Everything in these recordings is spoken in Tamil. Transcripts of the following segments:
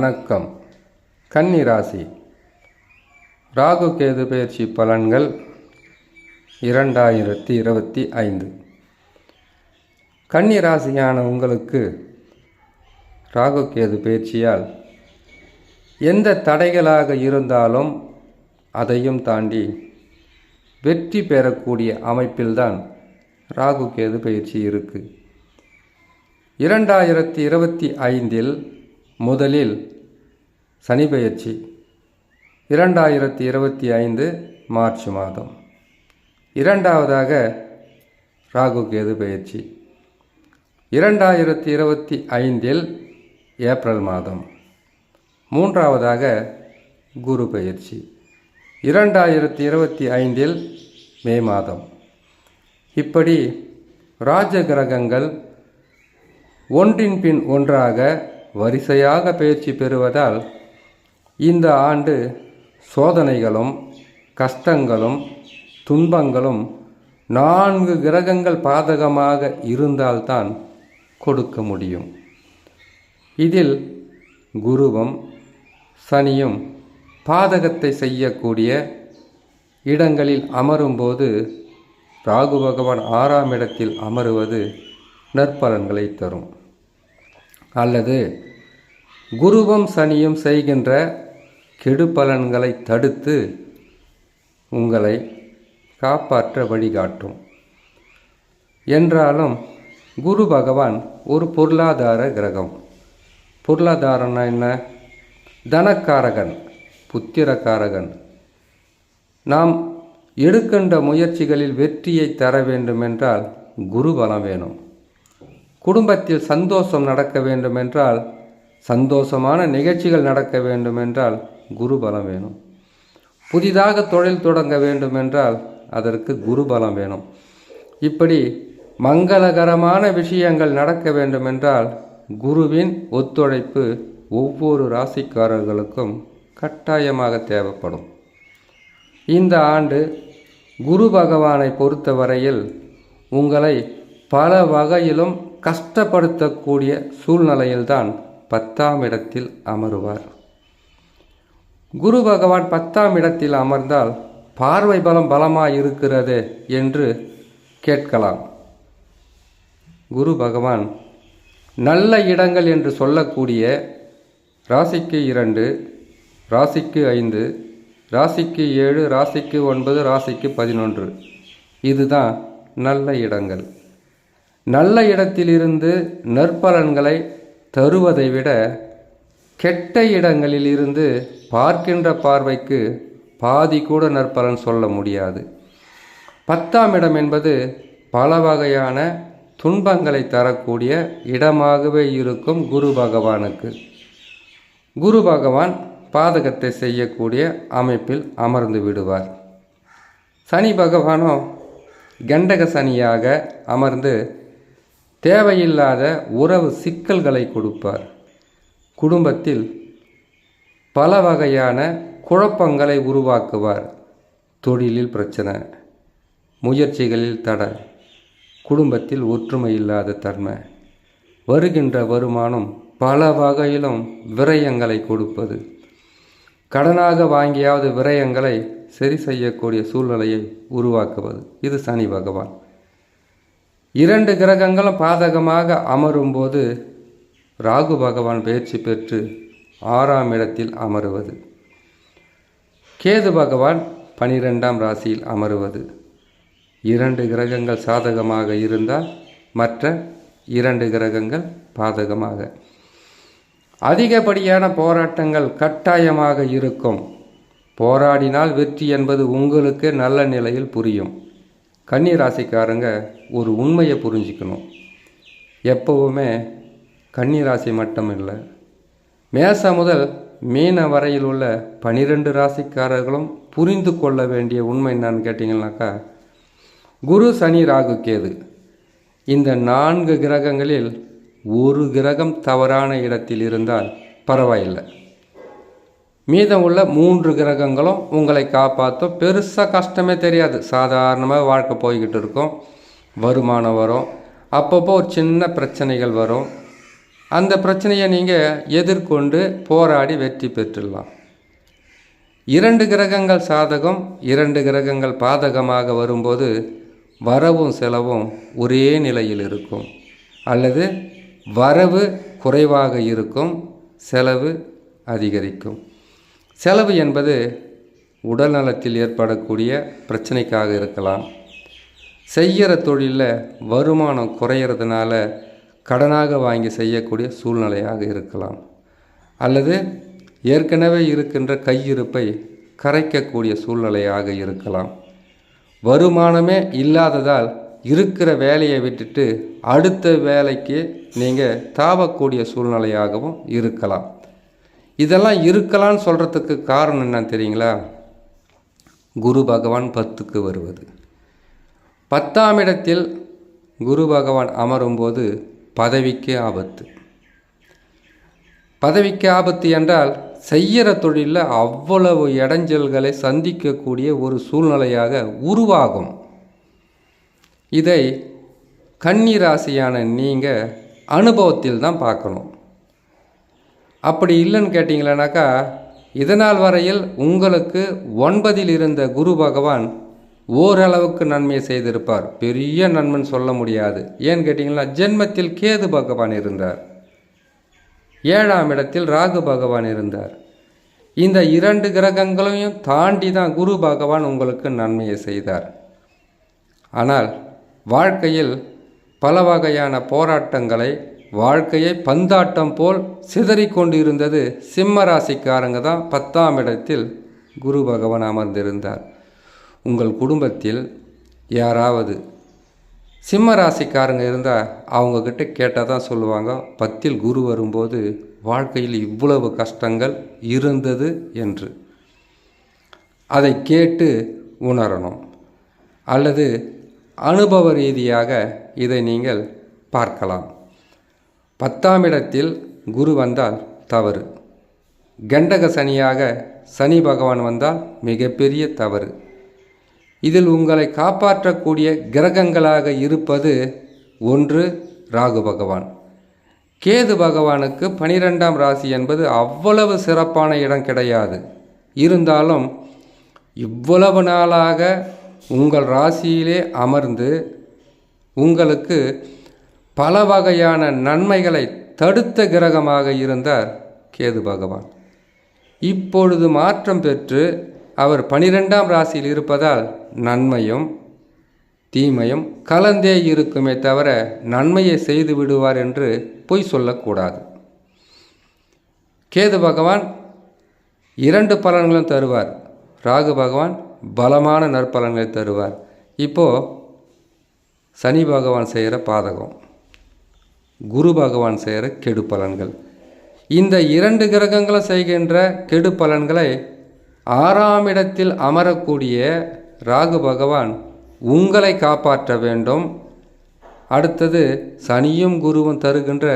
வணக்கம். கன்னி ராசி ராகு கேது பயிற்சி பலன்கள் இரண்டாயிரத்தி இருபத்தி ஐந்து. கன்னி ராசியான உங்களுக்கு ராகு கேது பயிற்சியால் எந்த தடைகளாக இருந்தாலும் அதையும் தாண்டி வெற்றி பெறக்கூடிய அமைப்பில்தான் ராகு கேது பயிற்சி இருக்குது இரண்டாயிரத்தி இருபத்தி ஐந்தில் முதலில் சனி பெயர்ச்சி. இரண்டாயிரத்தி இருபத்தி ஐந்து மார்ச் மாதம். இரண்டாவதாக ராகு கேது பயிற்சி இரண்டாயிரத்தி இருபத்தி ஐந்தில் ஏப்ரல் மாதம். மூன்றாவதாக குரு பயிற்சி இரண்டாயிரத்தி இருபத்தி ஐந்தில் மே மாதம். இப்படி ராஜ கிரகங்கள் ஒன்றின் பின் ஒன்றாக வரிசையாக பயிற்சி பெறுவதால் இந்த ஆண்டு சோதனைகளும் கஷ்டங்களும் துன்பங்களும் நான்கு கிரகங்கள் பாதகமாக இருந்தால்தான் கொடுக்க முடியும். இதில் குருவும் சனியும் பாதகத்தை செய்யக்கூடிய இடங்களில் அமரும்போது ராகு பகவான் ஆறாம் இடத்தில் அமருவது நற்பலன்களை தரும். அல்லது குருவும் சனியும் செய்கின்ற கெடு பலன்களை தடுத்து உங்களை காப்பாற்ற வழிகாட்டும். என்றாலும் குரு பகவான் ஒரு பொருளாதார கிரகம். பொருளாதாரம்னா என்ன? தனக்காரகன் புத்திரக்காரகன். நாம் எடுக்கின்ற முயற்சிகளில் வெற்றியை தர வேண்டுமென்றால் குரு பலம் வேணும். குடும்பத்தில் சந்தோஷம் நடக்க வேண்டுமென்றால் சந்தோஷமான நிகழ்ச்சிகள் நடக்க வேண்டுமென்றால் குரு பலம் வேணும். புதிதாக தொழில் தொடங்க வேண்டுமென்றால் அதற்கு குரு பலம் வேணும். இப்படி மங்களகரமான விஷயங்கள் நடக்க வேண்டுமென்றால் குருவின் ஒத்துழைப்பு ஒவ்வொரு ராசிக்காரர்களுக்கும் கட்டாயமாக தேவைப்படும். இந்த ஆண்டு குரு பகவானை பொறுத்தவரையில் உங்களை பல வகையிலும் கஷ்டப்படுத்தக்கூடிய சூழ்நிலையில்தான் பத்தாம் இடத்தில் அமருவார். குரு பகவான் பத்தாம் இடத்தில் அமர்ந்தால் பார்வை பலம் பலமாக இருக்கிறது என்று கேட்கலாம். குரு பகவான் நல்ல இடங்கள் என்று சொல்லக்கூடிய ராசிக்கு இரண்டு ராசிக்கு ஐந்து ராசிக்கு ஏழு ராசிக்கு ஒன்பது ராசிக்கு பதினொன்று. இதுதான் நல்ல இடங்கள். நல்ல இடத்திலிருந்து நற்பலன்களை தருவதை விட கெட்ட இடங்களில் இருந்து பார்க்கின்ற பார்வைக்கு பாதி கூட நற்பலன் சொல்ல முடியாது. பத்தாம் இடம் என்பது பல வகையான துன்பங்களை தரக்கூடிய இடமாகவே இருக்கும் குரு பகவானுக்கு. குரு பகவான் பாதகத்தை செய்யக்கூடிய அமைப்பில் அமர்ந்து விடுவார். சனி பகவானோ கண்டக சனியாக அமர்ந்து தேவையில்லாத உறவு சிக்கல்களை கொடுப்பார். குடும்பத்தில் பல வகையான குழப்பங்களை உருவாக்குவார். தொழிலில் பிரச்சனை முயற்சிகளில் தடை குடும்பத்தில் ஒற்றுமை இல்லாத தன்மை வருகின்ற வருமானம் பல வகையிலும் விரயங்களை கொடுப்பது. கடனாக வாங்கியாவது விரயங்களை சரி செய்யக்கூடிய சூழ்நிலையை உருவாக்குவது. இது சனி பகவான். இரண்டு கிரகங்களும் பாதகமாக அமரும்போது ராகு பகவான் பயிற்சி பெற்று ஆறாம் இடத்தில் அமருவது. கேது பகவான் பனிரெண்டாம் ராசியில் அமருவது. இரண்டு கிரகங்கள் சாதகமாக இருந்தால் மற்ற இரண்டு கிரகங்கள் பாதகமாக. அதிகப்படியான போராட்டங்கள் கட்டாயமாக இருக்கும். போராடினால் வெற்றி என்பது உங்களுக்கு நல்ல நிலையில் புரியும். கன்னி ராசிக்காரங்க ஒரு உண்மையை புரிஞ்சிக்கணும். எப்போவுமே கன்னி ராசி மட்டும் இல்லை. மேச முதல் மீன வரையில் உள்ள பனிரெண்டு ராசிக்காரர்களும் புரிந்து கொள்ள வேண்டிய உண்மை என்னன்னு கேட்டிங்கனாக்கா குரு சனி ராகு கேது. இந்த நான்கு கிரகங்களில் ஒரு கிரகம் தவறான இடத்தில் இருந்தால் பரவாயில்லை. மீதம் உள்ள மூன்று கிரகங்களும் உங்களை காப்பாற்றும் பெருசாக கஷ்டமே தெரியாது. சாதாரணமாக வாழ்க்கை போய்கிட்டு இருக்கும். வருமானம் வரும். அப்பப்போ ஒரு சின்ன பிரச்சனைகள் வரும். அந்த பிரச்சனையை நீங்கள் எதிர்கொண்டு போராடி வெற்றி பெற்றுடலாம் இரண்டு கிரகங்கள் சாதகம் இரண்டு கிரகங்கள் பாதகமாக வரும்போது வரவும் செலவும் ஒரே நிலையில் இருக்கும். அல்லது வரவு குறைவாக இருக்கும் செலவு அதிகரிக்கும். செலவு என்பது உடல் நலத்தில் ஏற்படக்கூடிய பிரச்சனைக்காக இருக்கலாம். செய்கிற தொழிலில் வருமானம் குறையிறதுனால கடனாக வாங்கி செய்யக்கூடிய சூழ்நிலையாக இருக்கலாம். அல்லது ஏற்கனவே இருக்கின்ற கையிருப்பை கரைக்கக்கூடிய சூழ்நிலையாக இருக்கலாம். வருமானமே இல்லாததால் இருக்கிற வேலையை விட்டுட்டு அடுத்த வேலைக்கு நீங்கள் தாவக்கூடிய சூழ்நிலையாகவும் இருக்கலாம். இதெல்லாம் இருக்கலாம்னு சொல்கிறதுக்கு காரணம் என்னன்னு தெரியுங்களா? குரு பகவான் பத்துக்கு வருவது. பத்தாம் இடத்தில் குரு பகவான் அமரும்போது பதவிக்கு ஆபத்து. பதவிக்கு ஆபத்து என்றால் செய்கிற தொழிலில் அவ்வளவு இடைஞ்சல்களை சந்திக்கக்கூடிய ஒரு சூழ்நிலையாக உருவாகும். இதை கன்னிராசியான நீங்கள் அனுபவத்தில் தான் பார்க்கணும். அப்படி இல்லைன்னு கேட்டிங்களேனாக்கா இதனால் வரையில் உங்களுக்கு ஒன்பதில் இருந்த குரு பகவான் ஓரளவுக்கு நன்மையை செய்திருப்பார். பெரிய நன்மைன்னு சொல்ல முடியாது. ஏன்னு கேட்டிங்கன்னா ஜென்மத்தில் கேது பகவான் இருந்தார். ஏழாம் இடத்தில் ராகு பகவான் இருந்தார். இந்த இரண்டு கிரகங்களையும் தாண்டி தான் குரு பகவான் உங்களுக்கு நன்மையை செய்தார். ஆனால் வாழ்க்கையில் பல வகையான போராட்டங்களை வாழ்க்கையை பந்தாட்டம் போல் சிதறிக்கொண்டு இருந்தது சிம்ம ராசிக்காரங்க தான் பத்தாம் இடத்தில் குரு பகவான் அமர்ந்திருந்தார். உங்கள் குடும்பத்தில் யாராவது சிம்ம ராசிக்காரங்க இருந்தால் அவங்கக்கிட்ட கேட்டால் தான் சொல்லுவாங்க பத்தில் குரு வரும்போது வாழ்க்கையில் இவ்வளவு கஷ்டங்கள் இருந்தது என்று. அதை கேட்டு உணரணும். அல்லது அனுபவ ரீதியாக இதை நீங்கள் பார்க்கலாம். பத்தாம் இடத்தில் குரு வந்தால் தவறு. கண்டக சனியாக சனி பகவான் வந்தால் மிகப்பெரிய தவறு. இதில் உங்களை காப்பாற்றக்கூடிய கிரகங்களாக இருப்பது ஒன்று ராகு பகவான். கேது பகவானுக்கு பனிரெண்டாம் ராசி என்பது அவ்வளவு சிறப்பான இடம் கிடையாது. இருந்தாலும் இவ்வளவு நாளாக உங்கள் ராசியிலே அமர்ந்து உங்களுக்கு பல வகையான நன்மைகளை தடுத்த கிரகமாக இருந்தார் கேது பகவான். இப்பொழுது மாற்றம் பெற்று அவர் பனிரெண்டாம் ராசியில் இருப்பதால் நன்மையும் தீமையும் கலந்தே இருக்குமே தவிர நன்மையை செய்து விடுவார் என்று பொய் சொல்லக்கூடாது. கேது பகவான் இரண்டு பலன்களும் தருவார். ராகு பகவான் பலமான நற்பலன்களை தருவார். இப்போது சனி பகவான் செய்கிற பாதகம். குரு பகவான் செய்கிற கெடு பலன்கள். இந்த இரண்டு கிரகங்களும் செய்கின்ற கெடு பலன்களை ஆறாம் இடத்தில் அமரக்கூடிய ராகு பகவான் உங்களை காப்பாற்ற வேண்டும். அடுத்தது சனியும் குருவும் தருகின்ற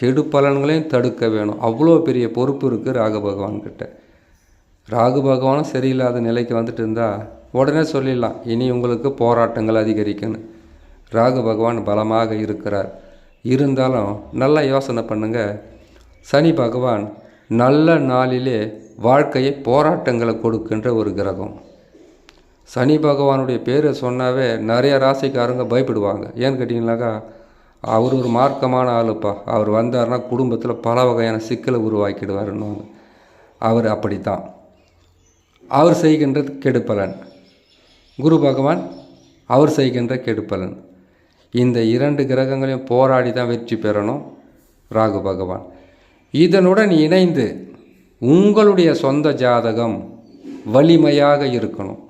கெடு பலன்களையும் தடுக்க வேணும். அவ்வளோ பெரிய பொறுப்பு இருக்குது ராகு பகவான்கிட்ட ராகு பகவானும் சரியில்லாத நிலைக்கு வந்துட்டு இருந்தால் உடனே சொல்லிடலாம் இனி உங்களுக்கு போராட்டங்கள் அதிகரிக்குன்னு. ராகு பகவான் பலமாக இருக்கிறார். இருந்தாலும் நல்லா யோசனை பண்ணுங்கள் சனி பகவான் நல்ல நாளிலே வாழ்க்கையை போராட்டங்களை கொடுக்கின்ற ஒரு கிரகம். சனி பகவானுடைய பேரை சொன்னாவே நிறைய ராசிக்காரங்க பயப்படுவாங்க. ஏன்னு கேட்டிங்கனாக்கா அவர் ஒரு மார்க்கமான ஆளுப்பா. அவர் வந்தார்னா குடும்பத்தில் பல வகையான சிக்கலை உருவாக்கிடுவாருன்னு அவர் அப்படித்தான். அவர் செய்கின்றது கெடுப்பலன் குரு பகவான் அவர் செய்கின்ற கெடுப்பலன் இந்த இரண்டு கிரகங்களையும் போராடி தான் வெற்றி பெறணும் ராகு பகவான். இதனுடன் இணைந்து உங்களுடைய சொந்த ஜாதகம் வலிமையாக இருக்கணும்.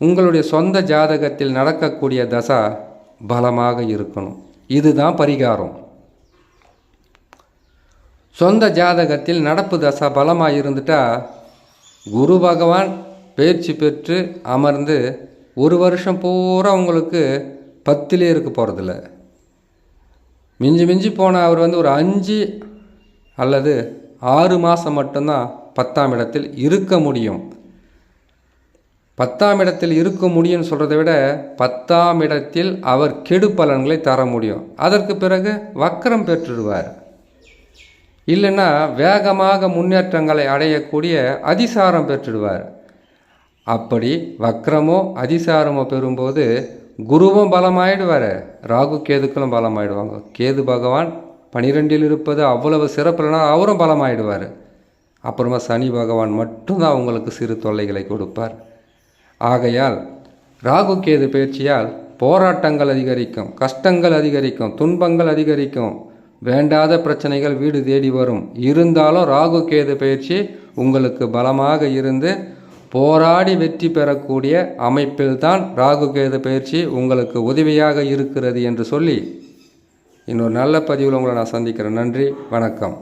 உங்களுடைய சொந்த ஜாதகத்தில் நடக்கக்கூடிய தசா பலமாக இருக்கணும். இதுதான் பரிகாரம். சொந்த ஜாதகத்தில் நடப்பு தசா பலமாக இருந்துட்டா குரு பகவான் பயிற்சி பெற்று அமர்ந்து ஒரு வருஷம் பூரா உங்களுக்கு பத்திலே இருக்க போகிறதில்ல மிஞ்சி மிஞ்சி போன அவர் வந்து ஒரு அஞ்சு அல்லது ஆறு மாதம் மட்டும்தான் பத்தாம் இடத்தில் இருக்க முடியும். பத்தாம் இடத்தில் இருக்க முடியும்னு சொல்கிறத விட பத்தாம் இடத்தில் அவர் கெடு பலன்களை தர முடியும். அதற்கு பிறகு வக்கரம் பெற்றுடுவார். இல்லைன்னா வேகமாக முன்னேற்றங்களை அடையக்கூடிய அதிசாரம் பெற்றுடுவார். அப்படி வக்கரமோ அதிசாரமோ பெறும்போது குருவும் பலமாயிடுவார். ராகு கேதுக்களும் பலமாயிடுவாங்க. கேது பகவான் பனிரெண்டில் இருப்பது அவ்வளவு சிறப்புலனா அவரும் பலமாயிடுவார். அப்புறமா சனி பகவான் மட்டும்தான் அவங்களுக்கு சிறு தொல்லைகளை கொடுப்பார். ஆகையால் ராகு கேது பயிற்சியால் போராட்டங்கள் அதிகரிக்கும் கஷ்டங்கள் அதிகரிக்கும் துன்பங்கள் அதிகரிக்கும். வேண்டாத பிரச்சனைகள் வீடு தேடி வரும். இருந்தாலும் ராகு கேது பயிற்சி உங்களுக்கு பலமாக இருந்து போராடி வெற்றி பெறக்கூடிய அமைப்பில்தான் ராகு கேது பயிற்சி உங்களுக்கு உதவியாக இருக்கிறது என்று சொல்லி இன்னொரு நல்ல பதிவில் உங்களை நான் சந்திக்கிறேன். நன்றி வணக்கம்.